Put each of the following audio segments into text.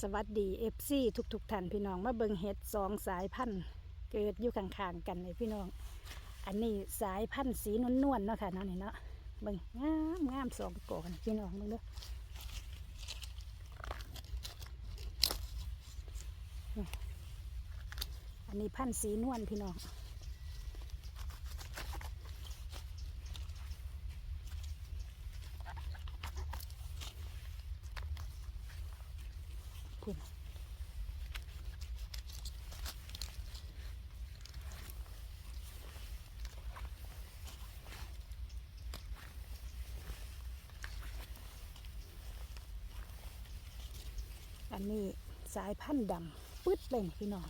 สวัสดีเอฟซีทุกทุกๆท่านพี่น้องมาเบิงเห็ดสองสายพันธุ์เกิดอยู่ข้างๆกันเลยพี่น้อง อันนี้สายพันธุ์สีนวลๆเนาะค่ะเนาะนี่เนาะเบิงงามงามสองก่อนพี่น้องเบิงเด้ออันนี้พันธุ์สีนวลพี่น้องพุ่น อันนี้สายพันธุ์ดำปึ๊ดเลยนี่พี่น้อง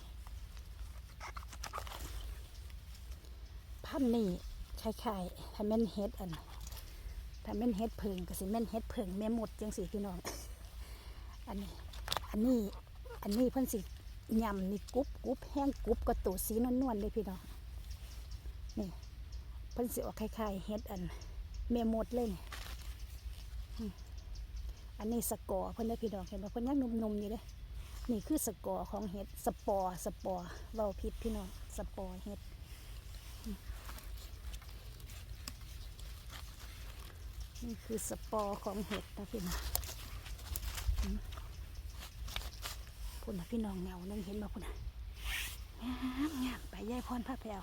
พันธุ์นี่คล้ายๆถ้าแม่นเฮ็ดอันถ้าแม่นเฮ็ดเพิงก็สิแม่นเฮ็ดเพิงแม่หมดจังสิพี่น้อง อันนี้ อันนี้ อันนี้เพิ่นสิยำนี่กรุบกรุบแห้งกรุบก็ตัวสีนวลๆเลยพี่น้อง นี่เพิ่นสิออกคล้ายๆเฮ็ดอันแม่หมดเลยนี่ อันนี้สกอเพิ่นได้พี่น้องเห็นว่าเพิ่นยังนุ่มๆอยู่เด้นี่คือสกอของเห็ดสปอร์สปอร์เว้าผิดพี่น้องสปอร์เห็ดนี่คือสปอร์ของเห็ดนะพี่น้องพุ่นนะพี่น้องเงานึงเห็นบ่พุ่นนะงามงามไปย่ายพรพระแพรว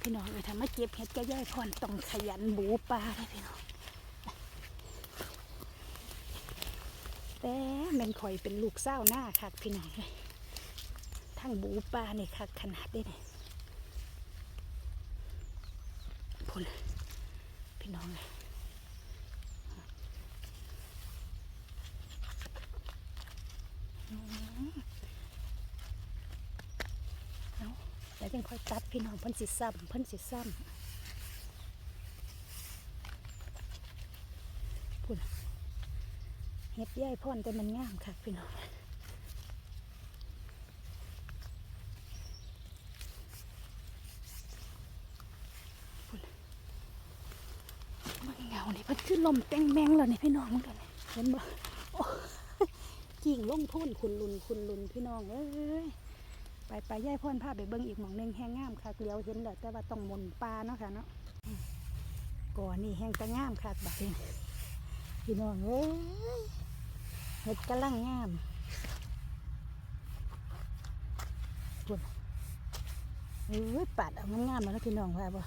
พี่น้องเอ้ยถ้ามาเก็บเห็ดก็ย่ายพรต้องขยันบูปลาเลยพี่น้อง แต่แม่นข่อยเป็นลูกเศร้าหน้าคักพี่น้องเลยทั้งบูปลานี่คักขนาดเด้นี่พุ่นพี่น้องเลยอืมเอาแล้วยังคอยตัดพี่น้องเพิ่นสิซ้ำเพิ่นสิซ้ำพุ่น เฮ็ดย่ายพ่อนแต่มันงามค่ะพี่น้องมันเงาเนี่ยมันคือลมแตงแมงแล้วนี่พี่น้องมันกันเห็นบ่โอ้ยกิ่งลงทุ่นคุณลุนคุณลุนพี่น้องเอ้ยไปไปย่ายพ่อนพาไปเบิ่งอีกหมองหนึ่งแห้งงามค่ะเลี้ยวเห็นแล้วแต่ว่าต้องมนปลาเนาะค่ะเนาะก่อนนี่แห้งตะงามค่ะบัดนี้พี่น้องเอ้ย เห็ดกำลังงามพุ่นเอ้ยปาดเอางามๆมาแล้วพี่น้องว่าบ่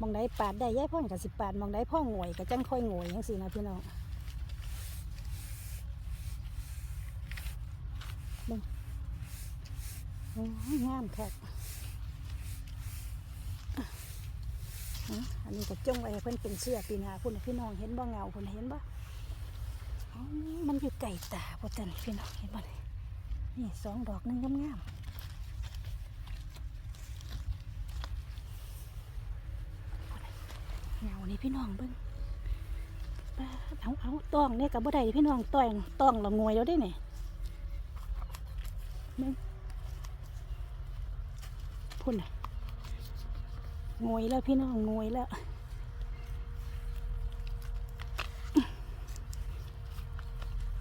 มองได้ปาดได้ย้ายพ่อนกับสิปาดมองได้พ่อหงวยกับจังค่อยหงวยยังสินะพี่น้องบงโอ้งามค่ะอะอันนี้ก็จงไว้เพิ่นเป็นเสื้อปีนาพุ่นพี่น้องเห็นบ่เงาพุ่นเห็นบ่ มันอยู่ไก่ตาพอจันพี่น้องเห็นบ่นี่ยนี่สองดอกนึงงามๆเงานี่พี่น้องเบิ้งป๊าดเอาเอาตองเนี่ยกับบ่ได้พี่น้องตองตองเรางวยแล้วได้เนี่ยเบิ้งพุ่นงวยแล้วพี่น้องงวยแล้ว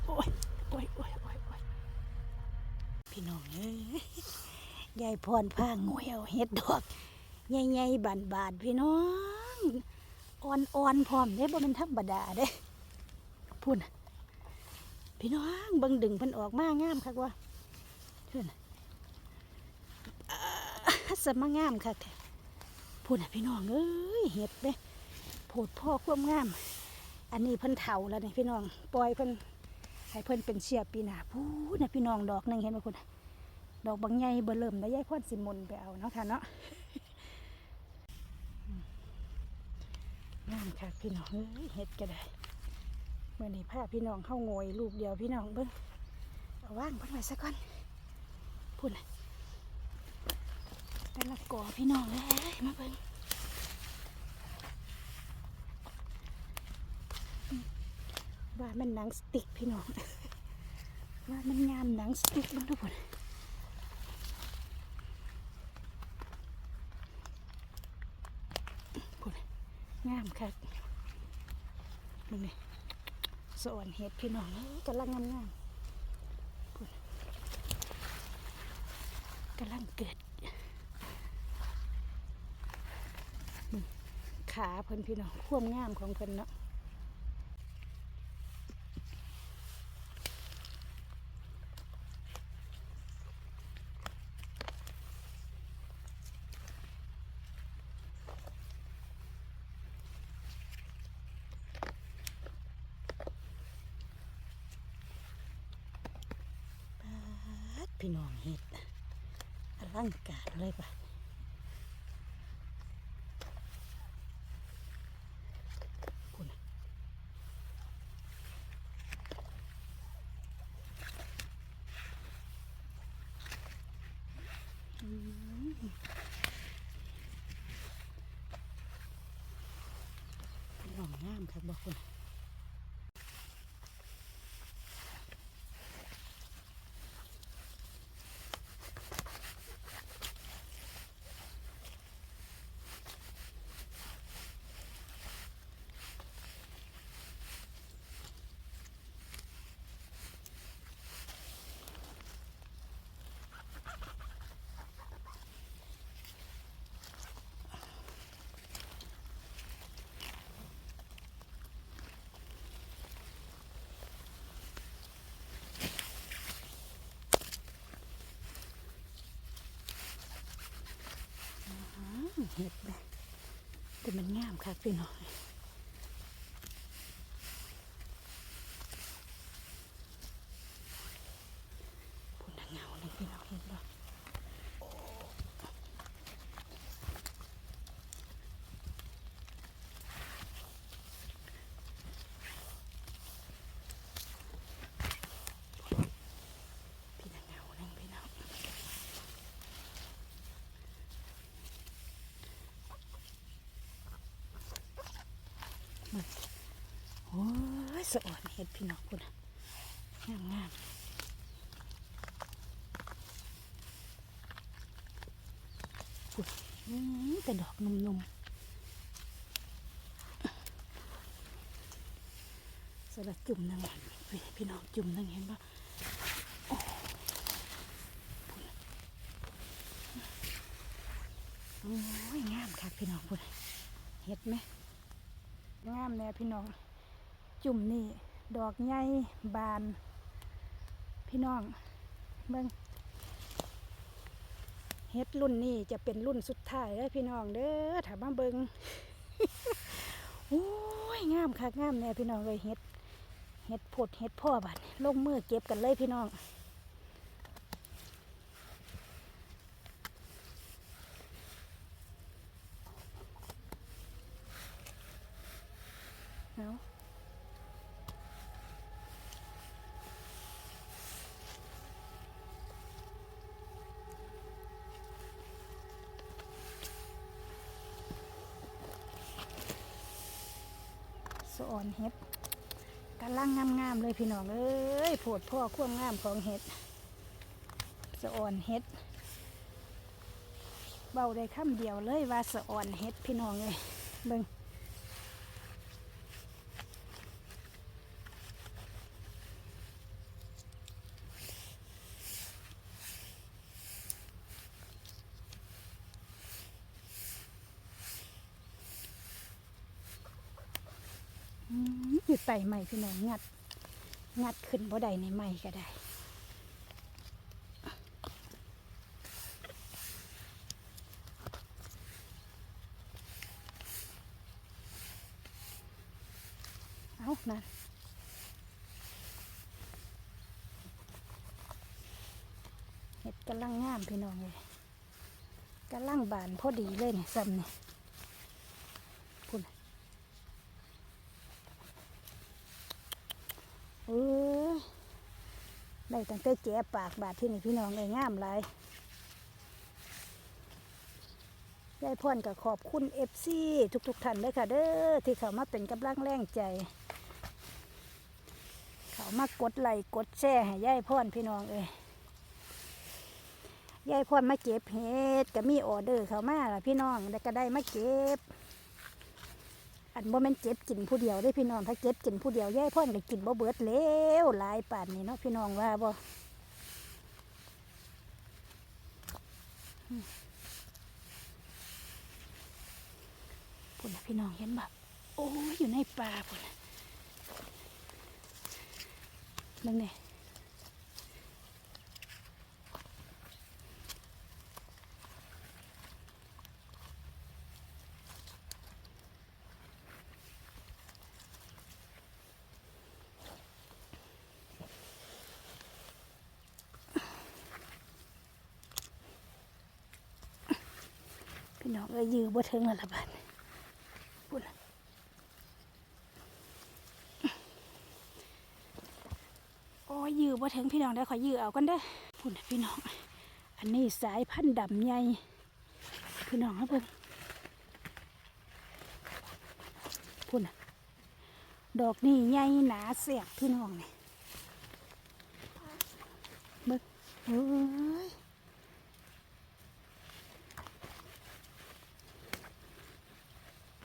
โอ้ยโอ้ยโอ้ยโอ้ยโอ้ย พี่น้องเอ้ยยายพรพางวยเอาเฮ็ดดอกใหญ่ๆบานๆพี่น้องอ่อนๆพร้อมเด้บ่แมันธรรมดาเด้พุ่นะพี่น้องเบิ่งดึงเพิ่นออกมางามคักว่าเพิ่นน่ะอ่าสมางามคักแท้พุ่นะพี่น้องเอ้ยเฮ็ดเด้โพดพ่อความงาม อันนี้เพิ่นเฒ่าแล้วนี่พี่น้องปล่อยเพิ่น ให้เพิ่นเป็นเชียปีหน้าพูนะพี่น้องดอกหนึงเห็นไหมคุณดอกบางใหญ่เบอเริ่มได้ยายพ่อนสิมนไปเอาเนาะค่ะเนาะอืมงามค่ะพี่น้องเฮ็ดก็ได้เมื่อนี้พาพี่น้องเข้าโงยลูกเดียวพี่น้องเบิ้งเอาว่างเพิ่นไว้ซะก่อนพูดนะแต่ละกอพี่น้องเอ้ยมาเบิ้ง ว่ามันหนังสติ๊กพี่น้อง ว่ามันงามหนังสติ๊กบ้างทุกคนพูดงามค่ะมึงนี่สอนเห็ดพี่น้องกำลังงามๆพุ่นกำลังเกิดขาเพิ่นพี่น้อง ความงามของเพิ่นเนาะ ปาด พี่น้องเห็ดอลังการเลยปะคุณน่ะอืมพี่น้องงามครับบอกคุณน่ะ เห็ดแต่มันงามค่ะพี่น้องพูดเงาเลยพี่น้องเห็นบ่พี่เงาเลยพี่น้อง โอ้ยสะอ่อนเห็ด พี่น้องคุณงามงามคุณอืมแต่ดอกนุ่มๆสลัดจุ่มนั่งพี่พี่น้องจุ่มนังเห็นปะโอ้พุ่นโอ้ยงามค่ะพี่น้องคุณเห็ดไหมงามแน่พี่น้อง จุ่มนี่ ดอกใหญ่บาน พี่น้องเบิ่งเฮ็ดรุ่นนี้จะเป็นรุ่นสุดท้ายแล้วพี่น้องเด้อถามาเบิ่งโอ้ยงามค่ะงามแน่พี่น้องเลยเฮ็ดเฮ็ดผดเฮ็ดพ่อบาดนี้ลงมือเก็บกันเลยพี่น้อง สอนเห็ดกำลังงามๆเลยพี่น้องเอ้ยโผดพ่อความงามของเห็ดสะอ่อนเห็ดเบาได้คำเดียวเลยว่าสะอ่อนเห็ดพี่น้องเลยเบิ่ง อื มอยู่ไต่ใหม่พี่น้องงัด งัดขึ้นบ่ได้ในใหม่ก็ได้เอานั่นเห็ดกำลังงามพี่น้องเลยกำลังบานพอดีเลยเนี่ยซ้ำเนี่ยคุณ เออได้ตั้งแต่แจปากบาดที่นี่พี่น้องเลยงามหลยยายพ่อนก็ขอบคุณเอฟซีทุกๆท่านเลยค่ะ เด้อที่เขามาเป็นกำลังแรงใจ เขามากดไลค์กดแชร์ให้ยายพ่อนพี่น้องเอ้ยยายพ่อนมาเก็บเห็ดก็มีออเดอร์เขามาล่ะพี่น้องแล้วก็ได้มาเก็บ อันบ่แม่นเจ็บกินผู้เดียวได้พี่น้องถ้าเจ็บกินผู้เดียวแยายพ่อนก็กินบ่เบิดแล้วหลายป่านนี้เนาะพี่น้องว่าบ่อืมพุ่นนะพี่น้องเห็นแบบโอ้ยอยู่ในป่าพุ่นน่ะเนี่ย พี่น้องเอ้ยยื้อบ่ถึงแล้วละบัดพุ่นะโอ้ยยื้อบ่ถึงพี่น้องได้ขอยื้อเอากันเด้อพุ่นะพี่น้อง อันนี้สายพันธุ์ดำใหญ่พี่น้องครับเพิ่งพุ่นะดอกนี่ใหญ่หนาเสียบพี่น้องนี่เบิ่งเอ้ย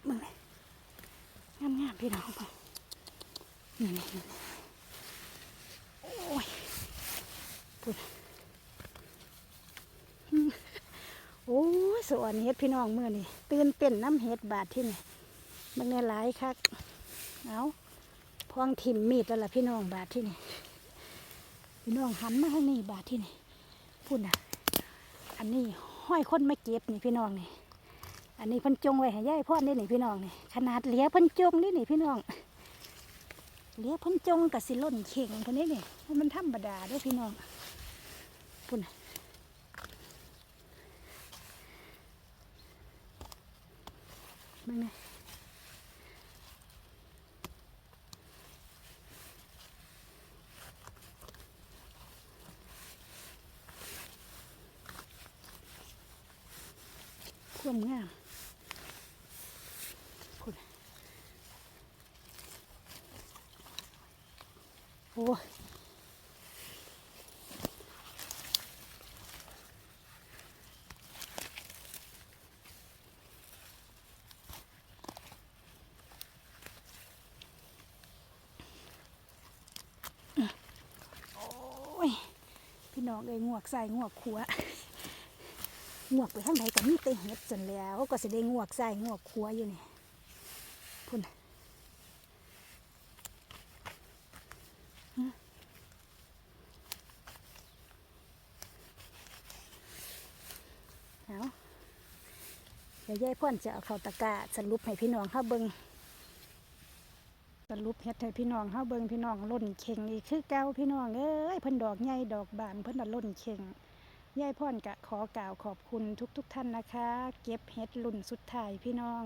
เบิ่งนี่งามงามๆ พี่น้องเบิ่งนี่นี่นโอ้ยพุ่นโอ้ยสวนเฮ็ดพี่น้องเมื่อนี่ตื่นเต้นน้ำเฮ็ดบาดที่นี่มันเนี่ยหลายคักเอาพวงถิ่มมีดแล้วล่ะพี่น้องบาดที่นี่พี่น้องหันมาทางนี้บาดที่นี่พูดน่ะอันนี้ห้อยคนไมาเก็บนี่พี่น้องนี่ อันนี้พิ่นจงไว้ให้ยายพ่อได้นี่พี่น้องนี่ขนาดเหลียพิ่นจงนี่นี่พี่น้องเหลียพิ่นจงกับสิล่นเข่งเพิ่นนี่นี่มันธรรมดาด้อพี่น้องพูดน่ะมึงความงามคุณโอ้ยโอ้ยพี่น้องเอ้ยงวกใส่งวกขัวงวกไปทางไหนก็มีแต่เห็ดจนแล้ว ก็สิได้งวกใส่งวกขัวอยู่นี่พุ่นน่ะฮะเอาเดี๋ยวยายพ่อนจะเอาเข้าตะกร้าสรุปให้พี่น้องเขาเบิงสรุปเฮ็ดให้พี่น้องเขาเบิงพี่น้องล่นเข่งอีกคือเก่าพี่น้องเอ้ยเพิ่นดอกใหญ่ดอกบานเพิ่นน่ะล่นเข่งยายพ่อนกะขอกล่าวขอบคุณทุกๆทท่านนะคะ เก็บเฮ็ดรุ่นสุดท้ายพี่น้อง